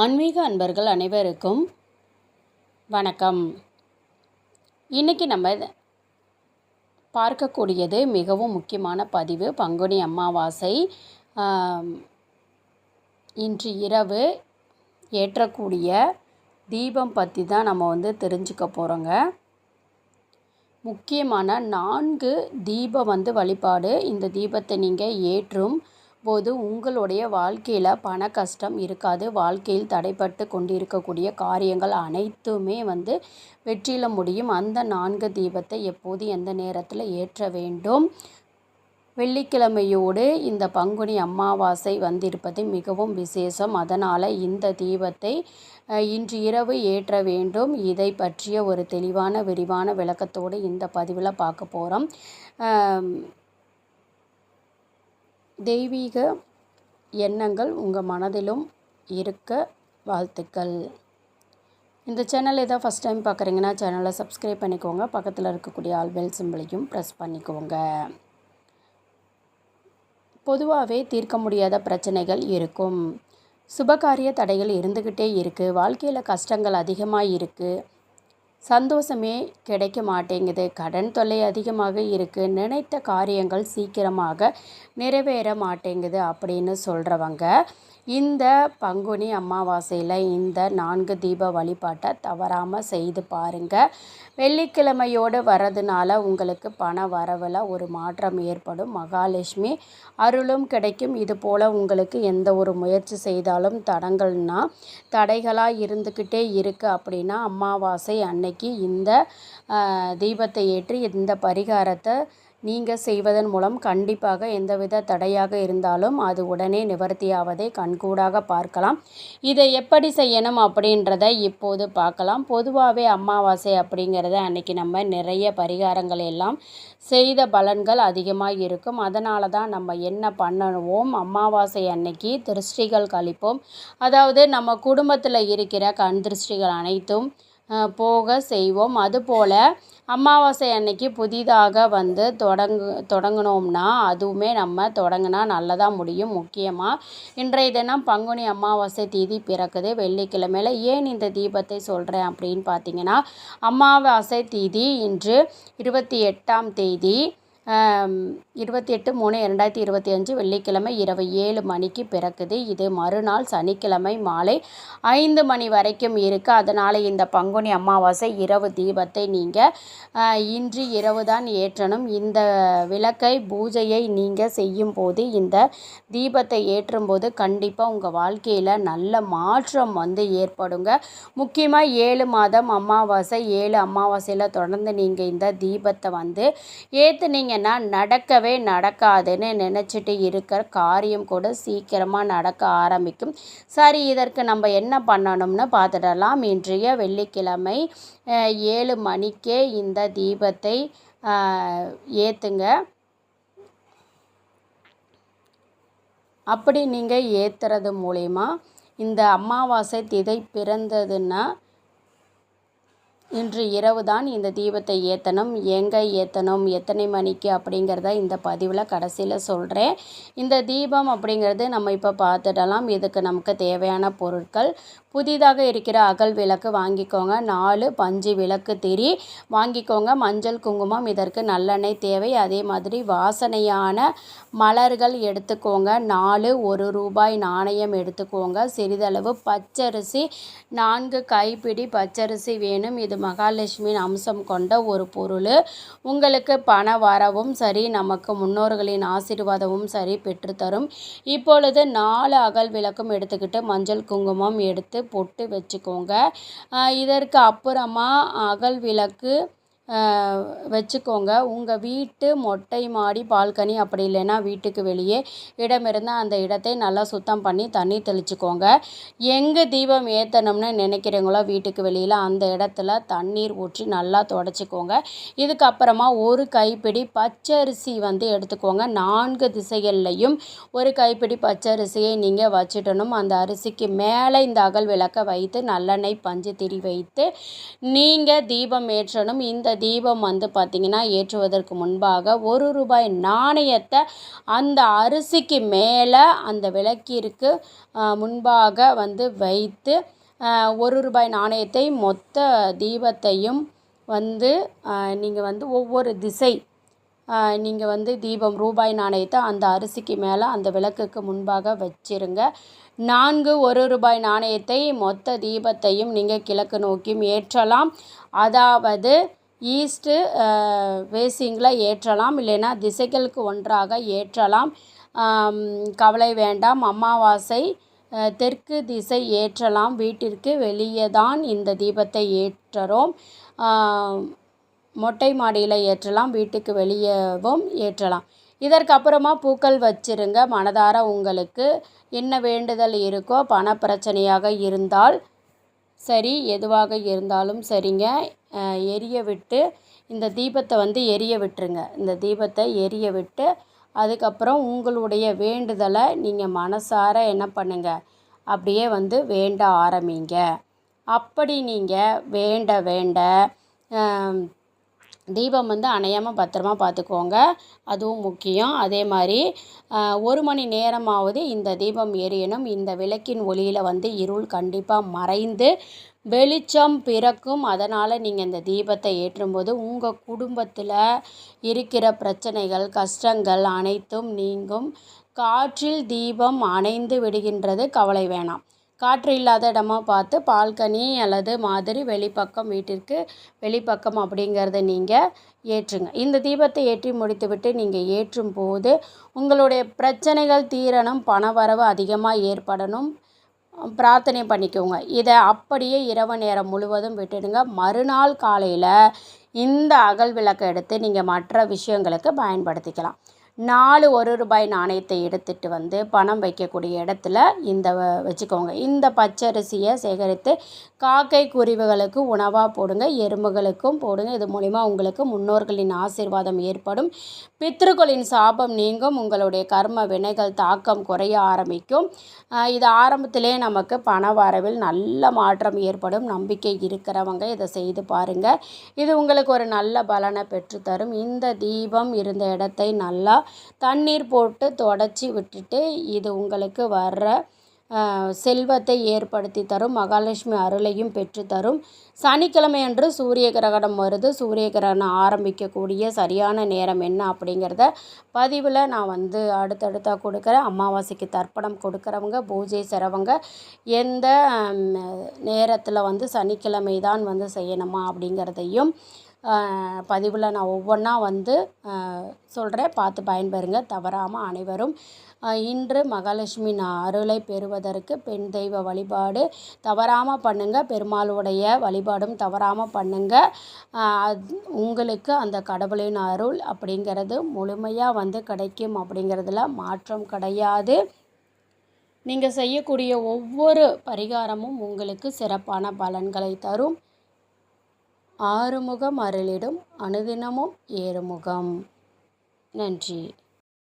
ஆன்மீக அன்பர்கள் அனைவருக்கும் வணக்கம். இன்றைக்கி நம்ம பார்க்கக்கூடியது மிகவும் முக்கியமான பதிவு பங்குனி அமாவாசை. இன்று இரவு ஏற்றக்கூடிய தீபம் பற்றி தான் நம்ம வந்து தெரிஞ்சுக்க போகிறோங்க முக்கியமான நான்கு தீபம் வந்து வழிபாடு. இந்த தீபத்தை நீங்கள் ஏற்றும் போது உங்களுடைய வாழ்க்கையில் பண கஷ்டம் இருக்காது. வாழ்க்கையில் தடைப்பட்டு கொண்டிருக்கக்கூடிய காரியங்கள் அனைத்துமே வந்து வெற்றியில் முடியும். அந்த நான்கு தீபத்தை எப்போது எந்த நேரத்தில் ஏற்ற வேண்டும்? வெள்ளிக்கிழமையோடு இந்த பங்குனி அமாவாசை வந்திருப்பது மிகவும் விசேஷம். அதனால் இந்த தீபத்தை இன்று இரவு ஏற்ற வேண்டும். இதை பற்றிய ஒரு தெளிவான விரிவான விளக்கத்தோடு இந்த பதிவில் பார்க்க போகிறோம் தெய்வீக எண்ணங்கள் உங்கள் மனதிலும் இருக்க வாழ்த்துக்கள். இந்த சேனல் ஏதாவது ஃபஸ்ட் டைம் பார்க்குறீங்கன்னா சேனலை சப்ஸ்கிரைப் பண்ணிக்கோங்க. பக்கத்தில் இருக்கக்கூடிய ஆல் பெல் சிம்பிளையும் ப்ரெஸ் பண்ணிக்கோங்க. பொதுவாகவே தீர்க்க முடியாத பிரச்சனைகள் இருக்கும். சுபகாரிய தடைகள் இருந்துக்கிட்டே இருக்குது வாழ்க்கையில் கஷ்டங்கள் அதிகமாக இருக்குது சந்தோஷமே கிடைக்க மாட்டேங்குது. கடன் தொல்லை அதிகமாக இருக்குது நினைத்த காரியங்கள் சீக்கிரமாக நிறைவேற மாட்டேங்குது அப்படின்னு சொல்கிறவங்க இந்த பங்குனி அமாவாசையில் இந்த நான்கு தீப வழிபாட்டை தவறாமல் செய்து பாருங்கள் வெள்ளிக்கிழமையோடு வரதுனால உங்களுக்கு பண வரவில் ஒரு மாற்றம் ஏற்படும். மகாலட்சுமி அருளும் கிடைக்கும். இது போல் உங்களுக்கு எந்த ஒரு முயற்சி செய்தாலும் தடங்கள்னா தடைகளாக இருந்துக்கிட்டே இருக்குது அப்படின்னா அமாவாசை அன்னைக்கு இந்த தீபத்தை ஏற்றி இந்த பரிகாரத்தை நீங்கள் செய்வதன் மூலம் கண்டிப்பாக எந்தவித தடையாக இருந்தாலும் அது உடனே நிவர்த்தியாவதை கண்கூடாக பார்க்கலாம். இதை எப்படி செய்யணும் அப்படின்றத இப்போது பார்க்கலாம். பொதுவாகவே அமாவாசை அப்படிங்கிறத அன்னைக்கு நம்ம நிறைய பரிகாரங்கள் எல்லாம் செய்த பலன்கள் அதிகமாக இருக்கும். அதனால தான் நம்ம என்ன பண்ணுவோம்? அமாவாசை அன்னைக்கு திருஷ்டிகள் கழிப்போம். அதாவது நம்ம குடும்பத்தில் இருக்கிற கண் திருஷ்டிகள் அனைத்தும் போக செய்வோம். அதுபோல் அமாவாசை அன்னைக்கு புதிதாக வந்து தொடங்கு தொடங்கினோம்னா அதுவுமே நம்ம தொடங்கினா நல்லதாக முடியும் முக்கியமாக இன்றைய தினம் பங்குனி அமாவாசை தீதி பிறக்குது. வெள்ளிக்கிழமையில் ஏன் இந்த தீபத்தை சொல்கிறேன் அப்படின்னு பார்த்தீங்கன்னா அமாவாசை தேதி இன்று இருபத்தி எட்டாம் தேதி இருபத்தி எட்டு மூணு ரெண்டாயிரத்தி இருபத்தி அஞ்சு வெள்ளிக்கிழமை இரவு ஏழு மணிக்கு பிறக்குது. இது மறுநாள் சனிக்கிழமை மாலை ஐந்து மணி வரைக்கும் இருக்குது அதனால் இந்த பங்குனி அமாவாசை இரவு தீபத்தை நீங்கள் இன்று இரவு தான் ஏற்றணும். இந்த விளக்கை பூஜையை நீங்கள் செய்யும் போது இந்த தீபத்தை ஏற்றும்போது கண்டிப்பாக உங்கள் வாழ்க்கையில் நல்ல மாற்றம் வந்து ஏற்படுங்க. முக்கியமாக ஏழு மாதம் அமாவாசை ஏழு அமாவாசையில் தொடர்ந்து நீங்கள் இந்த தீபத்தை வந்து ஏற்று நீங்கள் ஏற்றுனீங்கன்னா நடக்கவே நடக்காதுன்னு நினச்சிட்டு இருக்கிற காரியம் கூட சீக்கிரமாக நடக்க ஆரம்பிக்கும். சரி இதற்கு நம்ம என்ன பண்ணணும்னு பார்த்துடலாம். இன்றைய வெள்ளிக்கிழமை ஏழு மணிக்கே இந்த தீபத்தை ஏற்றுங்க அப்படி நீங்கள் ஏற்றுறது மூலயமா இந்த அமாவாசை திதை பிறந்ததுன்னா இன்று இரவு தான் இந்த தீபத்தை ஏற்றணும் எங்கே ஏற்றணும் எத்தனை மணிக்கு? அப்படிங்கிறத இந்த பதிவில் கடைசியில் சொல்கிறேன் இந்த தீபம் அப்படிங்கிறது நம்ம இப்போ பார்த்துடலாம். இதுக்கு நமக்கு தேவையான பொருட்கள். புதிதாக இருக்கிற அகல் விளக்கு வாங்கிக்கோங்க. நாலு பஞ்சு விளக்கு திரி வாங்கிக்கோங்க. மஞ்சள் குங்குமம் இதற்கு நல்லெண்ணெய் தேவை. அதே மாதிரி வாசனையான மலர்கள் எடுத்துக்கோங்க. நாலு ஒரு ரூபாய் நாணயம் எடுத்துக்கோங்க. சிறிதளவு பச்சரிசி நான்கு கைப்பிடி பச்சரிசி வேணும். இது மகாலட்சுமியின் அம்சம் கொண்ட ஒரு பொருள். உங்களுக்கு பண வரவும் சரி நமக்கு முன்னோர்களின் ஆசீர்வாதமும் சரி பெற்றுத்தரும் இப்பொழுது நாலு அகல் விளக்கும் எடுத்துக்கிட்டு மஞ்சள் குங்குமம் எடுத்து பொட்டு வச்சுக்கோங்க. இதற்கு அப்புறமா அகல் விளக்கு வச்சுக்கோங்க. உங்கள் வீட்டு மொட்டை மாடி பால்கனி அப்படி இல்லைன்னா வீட்டுக்கு வெளியே இடம் இருந்தால் அந்த இடத்தை நல்லா சுத்தம் பண்ணி தண்ணி தெளிச்சுக்கோங்க. எங்கே தீபம் ஏற்றணும்னு நினைக்கிறீங்களோ வீட்டுக்கு வெளியில் அந்த இடத்துல தண்ணீர் ஊற்றி நல்லா தொடச்சிக்கோங்க. இதுக்கப்புறமா ஒரு கைப்பிடி பச்சரிசி வந்து எடுத்துக்கோங்க. நான்கு திசைகள்லையும் ஒரு கைப்பிடி பச்சரிசியை நீங்கள் வச்சிடணும். அந்த அரிசிக்கு மேலே இந்த அகல் விளக்க வைத்து நல்லெண்ணெய் பஞ்சு திரி வைத்து நீங்கள் தீபம் ஏற்றணும். இந்த தீபம் வந்து பார்த்திங்கன்னா ஏற்றுவதற்கு முன்பாக ஒரு ரூபாய் நாணயத்தை அந்த அரிசிக்கு மேலே அந்த விளக்கிற்கு முன்பாக வந்து வைத்து ஒரு ரூபாய் நாணயத்தை மொத்த தீபத்தையும் வந்து நீங்கள் வந்து ஒவ்வொரு திசை நீங்கள் வந்து தீபம் ரூபாய் நாணயத்தை அந்த அரிசிக்கு மேலே அந்த விளக்குக்கு முன்பாக வச்சிருங்க. நான்கு ஒரு ரூபாய் நாணயத்தை மொத்த தீபத்தையும் நீங்கள் கிழக்கு நோக்கியும் ஏற்றலாம். அதாவது ஈஸ்ட்டு வேசிங்கில் ஏற்றலாம் இல்லைன்னா திசைகளுக்கு ஒன்றாக ஏற்றலாம். கவலை வேண்டாம் அமாவாசை தெற்கு திசை ஏற்றலாம். வீட்டிற்கு வெளியே தான் இந்த தீபத்தை ஏற்றுறோம். மொட்டை மாடியில் ஏற்றலாம் வீட்டுக்கு வெளியேவும் ஏற்றலாம். இதற்கப்புறமா பூக்கள் வச்சிருங்க மனதார உங்களுக்கு. என்ன வேண்டுதல் இருக்கோ பண பிரச்சனையாக இருந்தால் சரி எதுவாக இருந்தாலும் சரிங்க. எரிய விட்டு இந்த தீபத்தை வந்து எரிய விட்டுருங்க இந்த தீபத்தை எரிய விட்டு அதுக்கப்புறம் உங்களுடைய வேண்டுதலை நீங்கள் மனசார என்ன பண்ணுங்கள் அப்படியே வந்து வேண்ட ஆரம்பிங்க. அப்படி நீங்கள் வேண்ட வேண்ட தீபம் வந்து அணையாமல் பத்திரமா பார்த்துக்கோங்க. அதுவும் முக்கியம். அதே மாதிரி ஒரு மணி நேரமாவது இந்த தீபம் எரியணும் இந்த விளக்கின் ஒளியில் வந்து இருள் கண்டிப்பாக மறைந்து வெளிச்சம் பிறக்கும். அதனால் நீங்கள் இந்த தீபத்தை ஏற்றும்போது உங்கள் குடும்பத்தில் இருக்கிற பிரச்சனைகள் கஷ்டங்கள் அனைத்தும் நீங்கும். காற்றில் தீபம் அணைந்து விடுகின்றது கவலை வேணாம். காற்று இல்லாத இடமா பார்த்து பால்கனி அல்லது மாதிரி வெளிப்பக்கம் வீட்டிற்கு வெளிப்பக்கம் அப்படிங்கிறத நீங்கள் ஏற்றுங்க. இந்த தீபத்தை ஏற்றி முடித்துவிட்டு நீங்கள் ஏற்றும் போது உங்களுடைய பிரச்சனைகள் தீரணும் பணவரவு அதிகமாக ஏற்படணும். பிரார்த்தனை பண்ணிக்கோங்க. இதை அப்படியே இரவு நேரம் முழுவதும் விட்டுடுங்க. மறுநாள் காலையில் இந்த அகல் விளக்கை எடுத்து நீங்கள் மற்ற விஷயங்களுக்கு பயன்படுத்திக்கலாம். நாலு ஒரு ரூபாய் நாணயத்தை எடுத்துகிட்டு வந்து பணம் வைக்கக்கூடிய இடத்துல இந்த வச்சுக்கோங்க. இந்த பச்சரிசியை சேகரித்து காக்கை குருவிகளுக்கு உணவாக போடுங்க எறும்புகளுக்கும் போடுங்க. இது மூலிமா உங்களுக்கு முன்னோர்களின் ஆசீர்வாதம் ஏற்படும். பித்ருக்களின் சாபம் நீங்கும். உங்களுடைய கர்ம வினைகள் தாக்கம் குறைய ஆரம்பிக்கும். இது ஆரம்பத்திலே நமக்கு பண வரவில் நல்ல மாற்றம் ஏற்படும். நம்பிக்கை இருக்கிறவங்க இதை செய்து பாருங்கள் இது உங்களுக்கு ஒரு நல்ல பலனை பெற்றுத்தரும். இந்த தீபம் இருந்த இடத்தை நல்லா தண்ணீர் போட்டு தொடச்சி விட்டுட்டு இது உங்களுக்கு வர்ற செல்வத்தை ஏற்படுத்தி தரும் மகாலட்சுமி அருளையும் பெற்று தரும். சனிக்கிழமை அன்று சூரிய கிரகணம் வருது. சூரிய கிரகணம் ஆரம்பிக்கக்கூடிய சரியான நேரம் என்ன அப்படிங்கிறத பதிவில் நான் வந்து அடுத்தடுத்தாக கொடுக்குறேன். அமாவாசைக்கு தர்ப்பணம் கொடுக்குறவங்க பூஜை செய்கிறவங்க எந்த நேரத்தில் வந்து சனிக்கிழமை தான் வந்து செய்யணுமா அப்படிங்கிறதையும் பதிவில் நான் ஒவ்வொன்றா வந்து சொல்கிறேன் பார்த்து பயன்பெறுங்க. தவறாமல் அனைவரும் இன்று மகாலட்சுமி அருளை பெறுவதற்கு பெண் தெய்வ வழிபாடு தவறாமல் பண்ணுங்கள் பெருமாளுடைய வழிபாடும் தவறாமல் பண்ணுங்கள் உங்களுக்கு அந்த கடவுளின் அருள் அப்படிங்கிறது முழுமையாக வந்து கிடைக்கும் அப்படிங்கிறதுல மாற்றம் கிடையாது. நீங்கள் செய்யக்கூடிய ஒவ்வொரு பரிகாரமும் உங்களுக்கு சிறப்பான பலன்களை தரும். ஆறுமுகம் அருளிடும் அனுதினமும் ஏறுமுகம். நன்றி.